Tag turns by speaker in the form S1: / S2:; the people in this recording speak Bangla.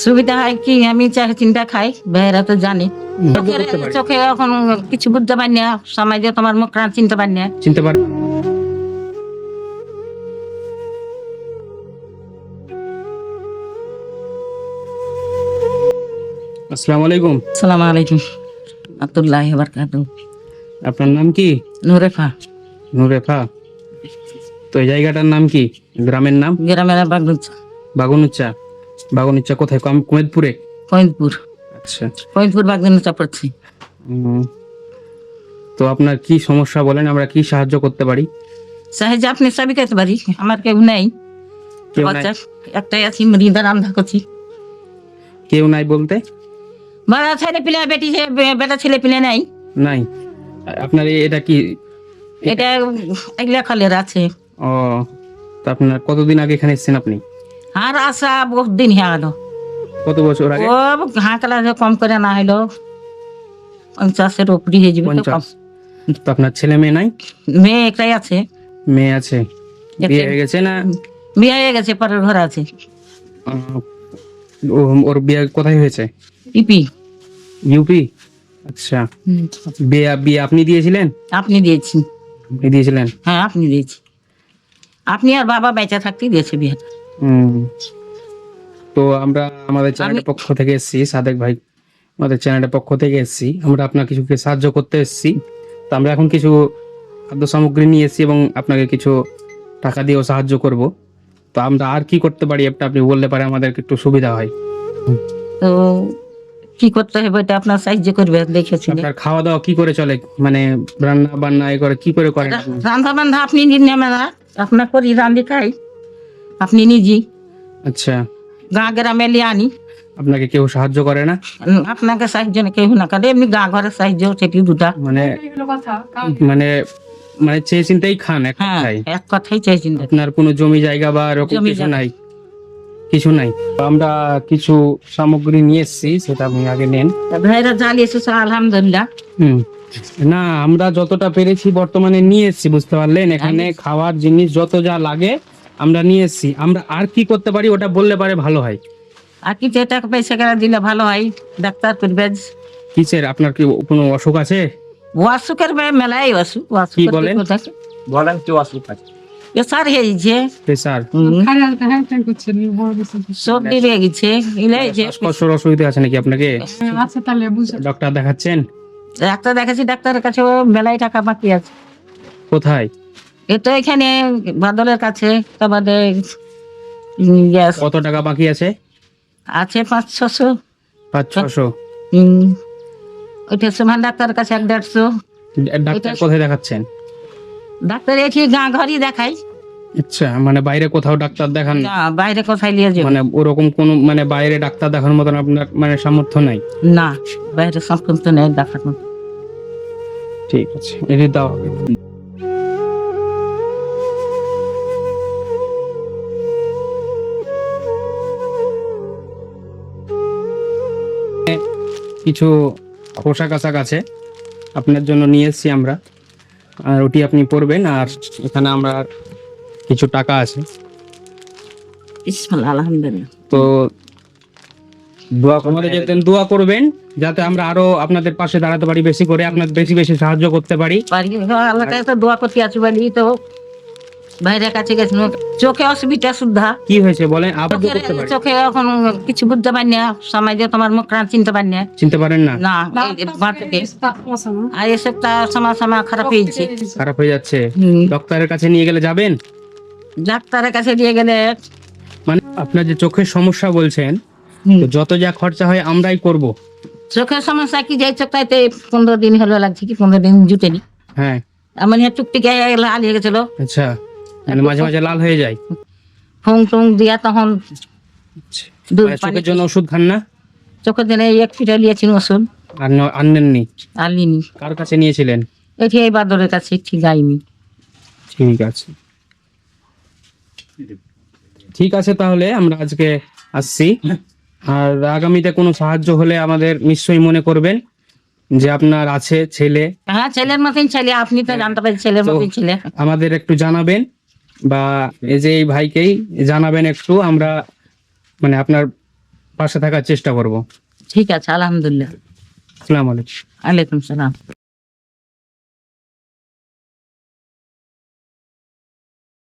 S1: সুবিধা হয় কি আমি চা চিন্তা খাই ভাইয়েরা তো জানে। চোখে এখন কিছু বুঝতে পারি না সমাজে তোমার মুখ চিনতে পারি না।
S2: চিনতে পারে। আসসালামু আলাইকুম।
S1: সালাম আলাইকুম। আব্দুল্লাহ বারকাত।
S2: আপনার নাম কি?
S1: নুরেফা।
S2: নুরেফা। তো এই জায়গাটার নাম কি? গ্রামের নাম?
S1: গ্রামের বাগলুচ
S2: বাগুনুচ্চা। বাগুনুচ্চা কোথায়? কম কুমেদপুরে?
S1: ফরিদপুর
S2: আচ্ছা।
S1: ফরিদপুর পড়ছি।
S2: উম, তো আপনার কি সমস্যা বলেন? আমরা কি সাহায্য করতে পারি?
S1: সাহেব আপনি সবই খেতে পারি? আমার কেউ নেই।
S2: কেউ নাই?
S1: বাচ্চা একটাই আছি মৃদা রান্না করছি।
S2: কেউ নাই বলতে?
S1: বড় ছেলে পিলে বেটি ছে- বে- বেটা ছেলে পিলে নাই।
S2: নাই। আপনার এ- এটা কি?
S1: এটা এগুলা খালের আছে।
S2: ও তো আপনার কতদিন আগে এখানে এসেছেন আপনি?
S1: আর আসা বহুত দিন হয়ে গেল।
S2: কত বছর আগে?
S1: ও হাঁকলা কম করে না হইল। পঞ্চাশের উপরে হয়ে যাবে তো
S2: আপনার ছেলে মেয়ে নাই?
S1: মেয়ে একটাই আছে।
S2: মেয়ে আছে। বিয়ে হয়ে গেছে না?
S1: বিয়ে হয়ে গেছে পরের ঘর আছে।
S2: ওর বিয়ে কোথায় হয়েছে?
S1: ইপি
S2: ইউপি আচ্ছা। বিয়ে বিয়ে আপনি দিয়েছিলেন?
S1: আপনি দিয়েছি
S2: আপনি দিয়েছিলেন?
S1: হ্যাঁ আপনি দিয়েছি আপনি আর বাবা বেঁচে থাকতেই দিয়েছে বিয়েটা।
S2: তো আমরা আমাদের চ্যানেলের পক্ষ থেকে এসেছি সাদেক ভাই আমাদের চ্যানেলের পক্ষ থেকে এসেছি। আমরা আপনার কিছুকে সাহায্য করতে এসেছি। তো আমরা এখন কিছু খাদ্য সামগ্রী নিয়ে এসেছি এবং আপনাকে কিছু টাকা দিয়েও সাহায্য করব। তো আমরা আর কি করতে পারি একটা আপনি বললে পারে আমাদের একটু সুবিধা হয়।
S1: তো কি করতে হবে এটা আপনার সাহায্য করবে দেখেছি।
S2: আপনার খাওয়া দাওয়া কি করে চলে? মানে রান্না বান্না এ করে কি করে করেন?
S1: রান্ধা বান্ধা আপনি নেমে না আপনার করি রান্ধি খাই। আপনি নিজেই।
S2: আচ্ছা।
S1: গা গ্রামে আনি।
S2: আপনাকে কেউ সাহায্য করে না?
S1: আপনাকে সাহায্য না কেউ না করে। এমনি গা ঘরের সাহায্য সেটি দুটা।
S2: মানে মানে মানে চেয়ে চিন্তাই খান এক
S1: হ্যাঁ
S2: কথায়।
S1: এক কথাই চাইছি না।
S2: আপনার কোনো জমি জায়গা বা এরকম কিছু নাই? কিছু নাই। আমরা কিছু সামগ্রী নিয়ে এসেছি সেটা আপনি আগে নেন।
S1: ভাইরা জ্বালিয়েছে আলহামদুলিল্লাহ।
S2: হুম। না আমরা যতটা পেরেছি বর্তমানে নিয়ে এসেছি বুঝতে পারলেন? এখানে খাওয়ার জিনিস যত যা লাগে আমরা নিয়ে এসেছি। আমরা আর কি করতে পারি ওটা বললে পারে ভালো হয়।
S1: আর কি যে টাকা পয়সা করে দিলে ভালো হয়। ডাক্তার করবে
S2: কিসের? আপনার কি কোনো অসুখ আছে?
S1: অসুখের বে- মেলাই অসুখ অসুখ
S2: কি বলেন?
S3: বলেন কি অসুখ আছে।
S1: স্যার হয়েছে
S2: প্রেসার
S1: সর্দি হয়ে গেছে। ইলাই যে
S2: শ্বাসকষ্টের অসুবিধা আছে নাকি আপনাকে? ডক্টর দেখাচ্ছেন?
S1: ডাক্তার দেখাচ্ছি ডাক্তারের কাছে মেলাই টাকা বাকি আছে।
S2: কোথায়?
S1: এটা এখানে বাদলের কাছে তারপরে গ্যাস
S2: কত টাকা বাকি আছে?
S1: আছে পাঁচ ছশো
S2: পাঁচ ছশো
S1: ওইটা সমান ডাক্তারের কাছে এক দেড়শো।
S2: ডাক্তার কোথায় দেখাচ্ছেন?
S1: ডাক্তার এটি গা ঘরই দেখাই।
S2: আচ্ছা মানে বাইরে কোথাও ডাক্তার দেখান না?
S1: বাইরে কোথায় নিয়ে যাব?
S2: মানে ওরকম কোন মানে বাইরে ডাক্তার দেখানোর মতন আপনার মানে সামর্থ্য নাই?
S1: না বাইরে সম্পর্ক নেই দেখার মতো
S2: ঠিক আছে এটি দাও। কিছু পোশাক আশাক আছে। আপনার জন্য নিয়ে এসেছি আমরা। আর ওটি আপনি পরবেন আর এখানে আমরা কিছু টাকা আছে। তো দোয়া আমাদের যেতেন দোয়া করবেন যাতে আমরা আরও আপনাদের পাশে দাঁড়াতে পারি বেশি করে আপনাদের বেশি বেশি সাহায্য করতে পারি।
S1: তো দোয়া করতে আছি তো। বাইরের কাছে গেছিল চোখে অসুবিধা সুদ্ধা
S2: কি হয়েছে বলেন? আবার দোয়া করতে পারি।
S1: চোখে এখন কিছু বুঝতে পারি না। সমাজে তোমার মুখ রান চিনতে পারি না।
S2: চিনতে পারেন না?
S1: না এই বাঁটকে আর এসবটা সময় সময় খারাপ হয়েছে
S2: খারাপ হয়ে যাচ্ছে।
S1: হুম,
S2: ডক্টরের কাছে নিয়ে গেলে যাবেন?
S1: ডাক্তারের কাছে নিয়ে গেলে
S2: মানে আপনার যে চোখের সমস্যা বলছেন তো যত যা খরচা হয় আমরাই করব।
S1: চোখের সমস্যা কি যাই চোখটাইতে পনেরো দিন হলো লাগছে কি? পনেরো দিন জুটেনি।
S2: হ্যাঁ।
S1: আমার টুকটিকে লাল হয়ে গেছিল।
S2: আচ্ছা। মানে মাঝে মাঝে লাল হয়ে যায়।
S1: ফুং টুং দিয়া তখন দুধ
S2: মানে চোখের জন্য ওষুধ খান না?
S1: চোখের দিনে এক ফিটা নিয়েছি ওষুধ
S2: আর ন- আর নেননি
S1: আর নিনি
S2: কার কাছে নিয়েছিলেন?
S1: এটি এই বাদরের কাছে ঠিক যাইনি
S2: ঠিক আছে। ঠিক আছে তাহলে আমরা আজকে আসছি। আর আগামীতে কোনো সাহায্য হলে আমাদের নিশ্চয়ই মনে করবেন যে আপনার আছে ছেলে।
S1: হ্যাঁ ছেলের মতন ছেলে। আপনি তো জানতে পারেন ছেলের মতন ছেলে।
S2: আমাদের একটু জানাবেন। বা এই যে এই ভাইকেই জানাবেন একটু আমরা মানে আপনার পাশে থাকার চেষ্টা করব।
S1: ঠিক আছে আলহামদুলিল্লাহ।
S2: আসসালামু আলাইকুম।
S1: আলাইকুম সালাম।